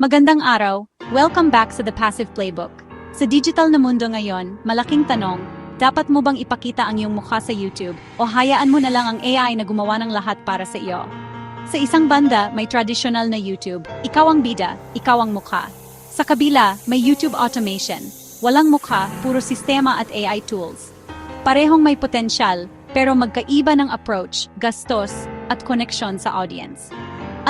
Magandang araw! Welcome back sa The Passive Playbook. Sa digital na mundo ngayon, malaking tanong, dapat mo bang ipakita ang iyong mukha sa YouTube o hayaan mo na lang ang AI na gumawa ng lahat para sa iyo? Sa isang banda, may traditional na YouTube. Ikaw ang bida, ikaw ang mukha. Sa kabila, may YouTube automation. Walang mukha, puro sistema at AI tools. Parehong may potensyal, pero magkaiba ng approach, gastos, at connection sa audience.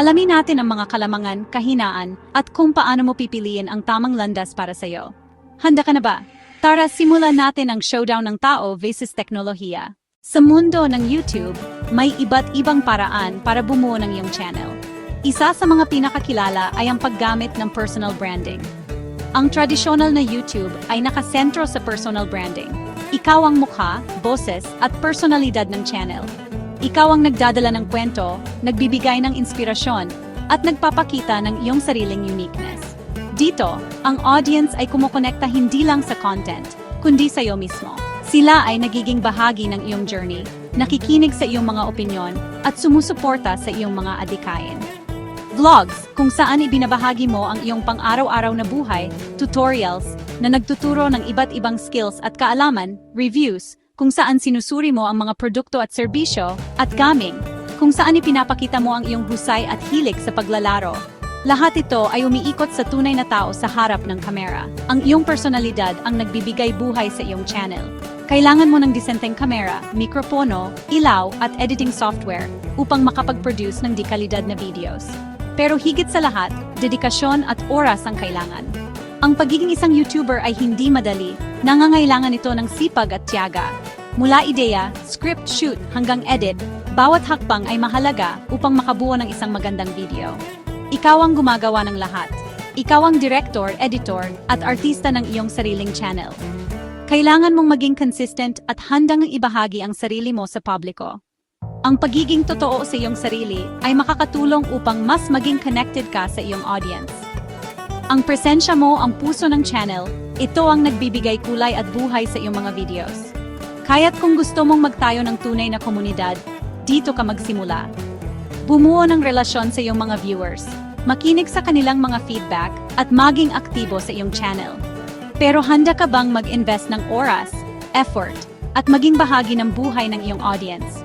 Alamin natin ang mga kalamangan, kahinaan, at kung paano mo pipiliin ang tamang landas para sa'yo. Handa ka na ba? Tara, simulan natin ang showdown ng tao versus teknolohiya. Sa mundo ng YouTube, may iba't ibang paraan para bumuo ng iyong channel. Isa sa mga pinakakilala ay ang paggamit ng personal branding. Ang tradisyonal na YouTube ay nakasentro sa personal branding. Ikaw ang mukha, boses, at personalidad ng channel. Ikaw ang nagdadala ng kwento, nagbibigay ng inspirasyon, at nagpapakita ng iyong sariling uniqueness. Dito, ang audience ay kumukonekta hindi lang sa content, kundi sa iyo mismo. Sila ay nagiging bahagi ng iyong journey, nakikinig sa iyong mga opinyon, at sumusuporta sa iyong mga adikain. Vlogs, kung saan ibinabahagi mo ang iyong pang-araw-araw na buhay, tutorials, na nagtuturo ng iba't ibang skills at kaalaman, reviews, kung saan sinusuri mo ang mga produkto at serbisyo, at gaming, kung saan ipinapakita mo ang iyong husay at hilig sa paglalaro. Lahat ito ay umiikot sa tunay na tao sa harap ng kamera. Ang iyong personalidad ang nagbibigay buhay sa iyong channel. Kailangan mo ng disenteng kamera, mikropono, ilaw at editing software upang makapag-produce ng dikalidad na videos. Pero higit sa lahat, dedikasyon at oras ang kailangan. Ang pagiging isang YouTuber ay hindi madali, nangangailangan ito ng sipag at tiyaga. Mula ideya, script shoot hanggang edit, bawat hakbang ay mahalaga upang makabuo ng isang magandang video. Ikaw ang gumagawa ng lahat. Ikaw ang director, editor, at artista ng iyong sariling channel. Kailangan mong maging consistent at handang ibahagi ang sarili mo sa publiko. Ang pagiging totoo sa iyong sarili ay makakatulong upang mas maging connected ka sa iyong audience. Ang presensya mo ang puso ng channel, ito ang nagbibigay kulay at buhay sa iyong mga videos. Kaya't kung gusto mong magtayo ng tunay na komunidad, dito ka magsimula. Bumuo ng relasyon sa iyong mga viewers, makinig sa kanilang mga feedback, at maging aktibo sa iyong channel. Pero handa ka bang mag-invest ng oras, effort, at maging bahagi ng buhay ng iyong audience?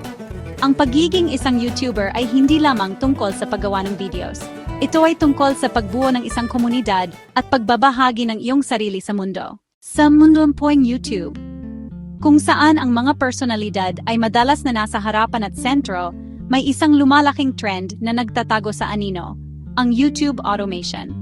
Ang pagiging isang YouTuber ay hindi lamang tungkol sa paggawa ng videos. Ito ay tungkol sa pagbuo ng isang komunidad at pagbabahagi ng iyong sarili sa mundo. Sa mundong poing YouTube, kung saan ang mga personalidad ay madalas na nasa harapan at sentro, may isang lumalaking trend na nagtatago sa anino, ang YouTube automation.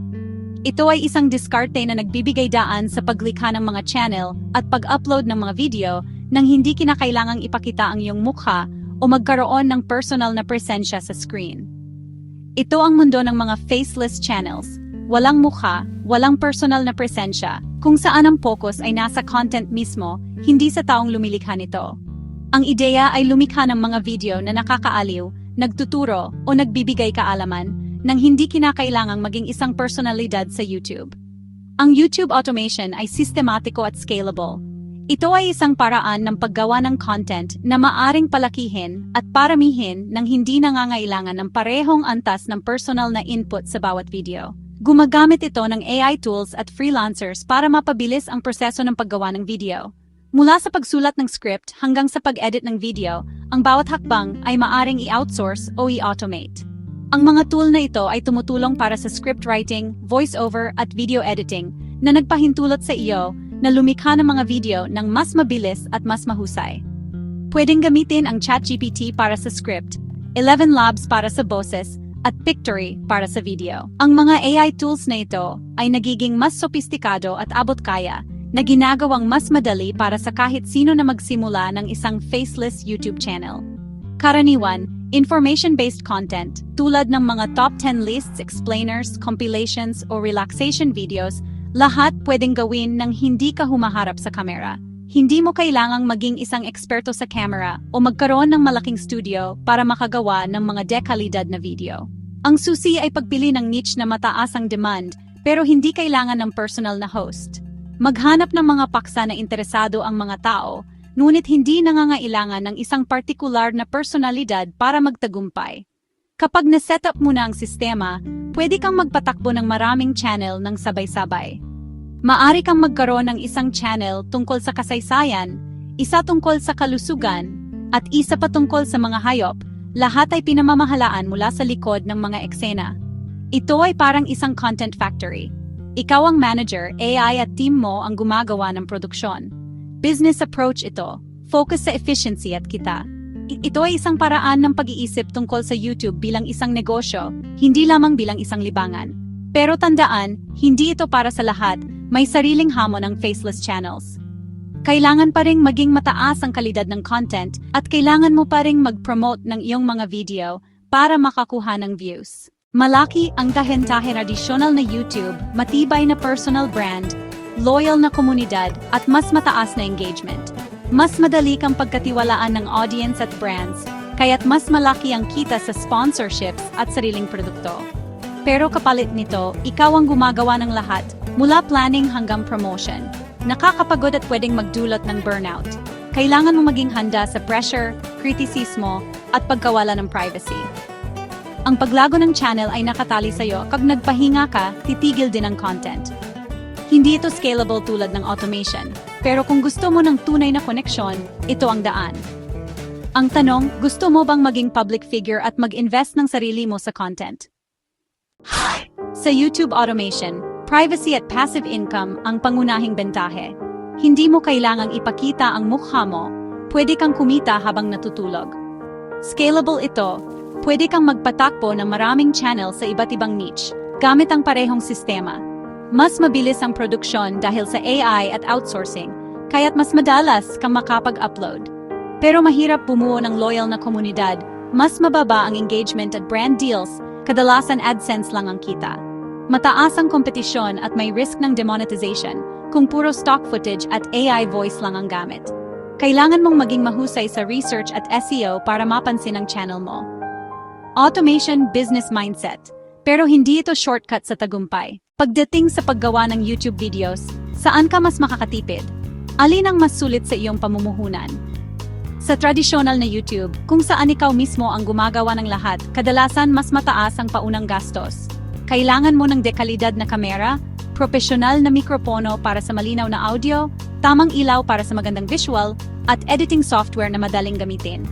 Ito ay isang diskarte na nagbibigay daan sa paglikha ng mga channel at pag-upload ng mga video nang hindi kinakailangang ipakita ang iyong mukha o magkaroon ng personal na presensya sa screen. Ito ang mundo ng mga faceless channels. Walang mukha, walang personal na presensya, kung saan ang focus ay nasa content mismo, hindi sa taong lumilikha nito. Ang ideya ay lumikha ng mga video na nakakaaliw, nagtuturo o nagbibigay kaalaman nang hindi kinakailangang maging isang personalidad sa YouTube. Ang YouTube automation ay sistematiko at scalable. Ito ay isang paraan ng paggawa ng content na maaring palakihin at paramihin nang hindi nangangailangan ng parehong antas ng personal na input sa bawat video. Gumagamit ito ng AI tools at freelancers para mapabilis ang proseso ng paggawa ng video. Mula sa pagsulat ng script hanggang sa pag-edit ng video, ang bawat hakbang ay maaring i-outsource o i-automate. Ang mga tool na ito ay tumutulong para sa script writing, voiceover at video editing na nagpahintulot sa iyo na lumikha ng mga video ng mas mabilis at mas mahusay. Pwedeng gamitin ang ChatGPT para sa script, 11 Labs para sa boses, at Pictory para sa video. Ang mga AI tools na ito ay nagiging mas sopistikado at abot kaya na ginagawang mas madali para sa kahit sino na magsimula ng isang faceless YouTube channel. Karaniwan, information-based content tulad ng mga top 10 lists, explainers, compilations o relaxation videos, lahat pwedeng gawin ng hindi ka humaharap sa kamera. Hindi mo kailangang maging isang eksperto sa camera o magkaroon ng malaking studio para makagawa ng mga dekalidad na video. Ang susi ay pagpili ng niche na mataas ang demand pero hindi kailangan ng personal na host. Maghanap ng mga paksa na interesado ang mga tao ngunit hindi nangangailangan ng isang partikular na personalidad para magtagumpay. Kapag na-set up mo na ang sistema, pwede kang magpatakbo ng maraming channel ng sabay-sabay. Maari kang magkaroon ng isang channel tungkol sa kasaysayan, isa tungkol sa kalusugan, at isa pa tungkol sa mga hayop, lahat ay pinamamahalaan mula sa likod ng mga eksena. Ito ay parang isang content factory. Ikaw ang manager, AI at team mo ang gumagawa ng produksyon. Business approach ito, focus sa efficiency at kita. Ito ay isang paraan ng pag-iisip tungkol sa YouTube bilang isang negosyo, hindi lamang bilang isang libangan. Pero tandaan, hindi ito para sa lahat, may sariling hamon ang faceless channels. Kailangan pa ring maging mataas ang kalidad ng content at kailangan mo pa ring mag-promote ng iyong mga video para makakuha ng views. Malaki ang tahen-tahe tradisyonal na YouTube, matibay na personal brand, loyal na komunidad at mas mataas na engagement. Mas madali kang pagkatiwalaan ng audience at brands, kaya't mas malaki ang kita sa sponsorships at sariling produkto. Pero kapalit nito, ikaw ang gumagawa ng lahat, mula planning hanggang promotion. Nakakapagod at pwedeng magdulot ng burnout. Kailangan mo maging handa sa pressure, kritisismo, at pagkawala ng privacy. Ang paglago ng channel ay nakatali sa'yo kag nagpahinga ka, titigil din ang content. Hindi ito scalable tulad ng automation, pero kung gusto mo ng tunay na koneksyon, ito ang daan. Ang tanong, gusto mo bang maging public figure at mag-invest ng sarili mo sa content? Sa YouTube automation, privacy at passive income ang pangunahing bentahe. Hindi mo kailangang ipakita ang mukha mo, pwede kang kumita habang natutulog. Scalable ito, pwede kang magpatakbo ng maraming channel sa iba't ibang niche, gamit ang parehong sistema. Mas mabilis ang produksyon dahil sa AI at outsourcing, kaya't mas madalas kang makapag-upload. Pero mahirap bumuo ng loyal na komunidad, mas mababa ang engagement at brand deals, kadalasan AdSense lang ang kita. Mataas ang kompetisyon at may risk ng demonetization kung puro stock footage at AI voice lang ang gamit. Kailangan mong maging mahusay sa research at SEO para mapansin ang channel mo. Automation business mindset. Pero hindi ito shortcut sa tagumpay. Pagdating sa paggawa ng YouTube videos, saan ka mas makakatipid? Alin ang mas sulit sa iyong pamumuhunan? Sa tradisyonal na YouTube, kung saan ikaw mismo ang gumagawa ng lahat, kadalasan mas mataas ang paunang gastos. Kailangan mo ng dekalidad na kamera, profesional na mikropono para sa malinaw na audio, tamang ilaw para sa magandang visual, at editing software na madaling gamitin.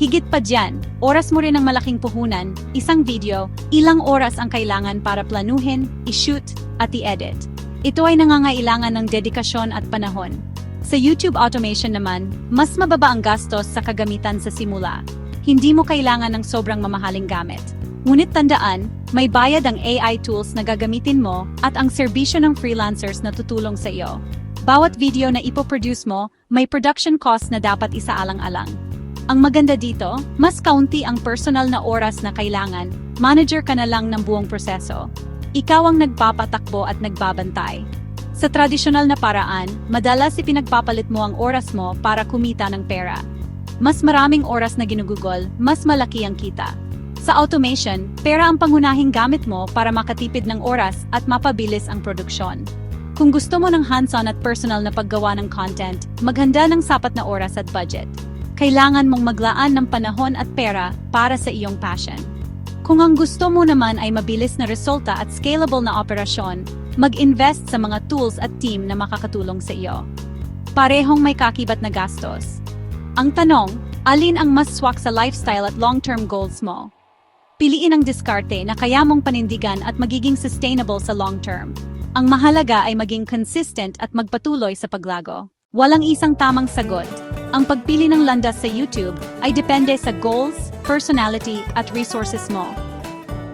Higit pa dyan, oras mo rin ang malaking puhunan, isang video, ilang oras ang kailangan para planuhin, i-shoot, at i-edit. Ito ay nangangailangan ng dedikasyon at panahon. Sa YouTube automation naman, mas mababa ang gastos sa kagamitan sa simula. Hindi mo kailangan ng sobrang mamahaling gamit. Ngunit tandaan, may bayad ang AI tools na gagamitin mo at ang serbisyo ng freelancers na tutulong sa iyo. Bawat video na ipoproduce mo, may production cost na dapat isaalang-alang. Ang maganda dito, mas kaunti ang personal na oras na kailangan, manager ka na lang ng buong proseso. Ikaw ang nagpapatakbo at nagbabantay. Sa tradisyonal na paraan, madalas ipinagpapalit mo ang oras mo para kumita ng pera. Mas maraming oras na ginugugol, mas malaki ang kita. Sa automation, pera ang pangunahing gamit mo para makatipid ng oras at mapabilis ang produksyon. Kung gusto mo ng hands-on at personal na paggawa ng content, maghanda ng sapat na oras at budget. Kailangan mong maglaan ng panahon at pera para sa iyong passion. Kung ang gusto mo naman ay mabilis na resulta at scalable na operasyon, mag-invest sa mga tools at team na makakatulong sa iyo. Parehong may kakibat na gastos. Ang tanong, alin ang mas swak sa lifestyle at long-term goals mo? Piliin ang diskarte na kaya mong panindigan at magiging sustainable sa long term. Ang mahalaga ay maging consistent at magpatuloy sa paglago. Walang isang tamang sagot. Ang pagpili ng landas sa YouTube ay depende sa goals, personality, at resources mo.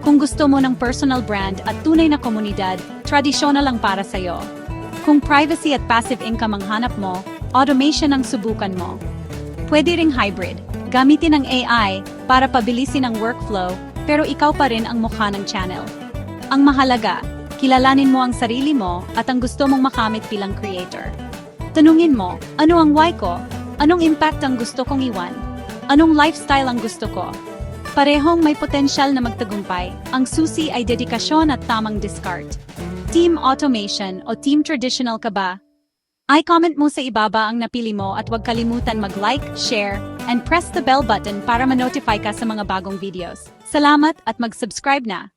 Kung gusto mo ng personal brand at tunay na komunidad, tradisyonal lang para sa'yo. Kung privacy at passive income ang hanap mo, automation ang subukan mo. Pwede ring hybrid. Gamitin ang AI para pabilisin ang workflow pero ikaw pa rin ang mukha ng channel. Ang mahalaga, kilalanin mo ang sarili mo at ang gusto mong makamit bilang creator. Tanungin mo, ano ang why ko? Anong impact ang gusto kong iwan? Anong lifestyle ang gusto ko? Parehong may potensyal na magtagumpay. Ang susi ay dedikasyon at tamang discard. Team automation o team traditional ka ba? I-comment mo sa ibaba ang napili mo at huwag kalimutan mag-like, share, and press the bell button para ma-notify ka sa mga bagong videos. Salamat at mag-subscribe na.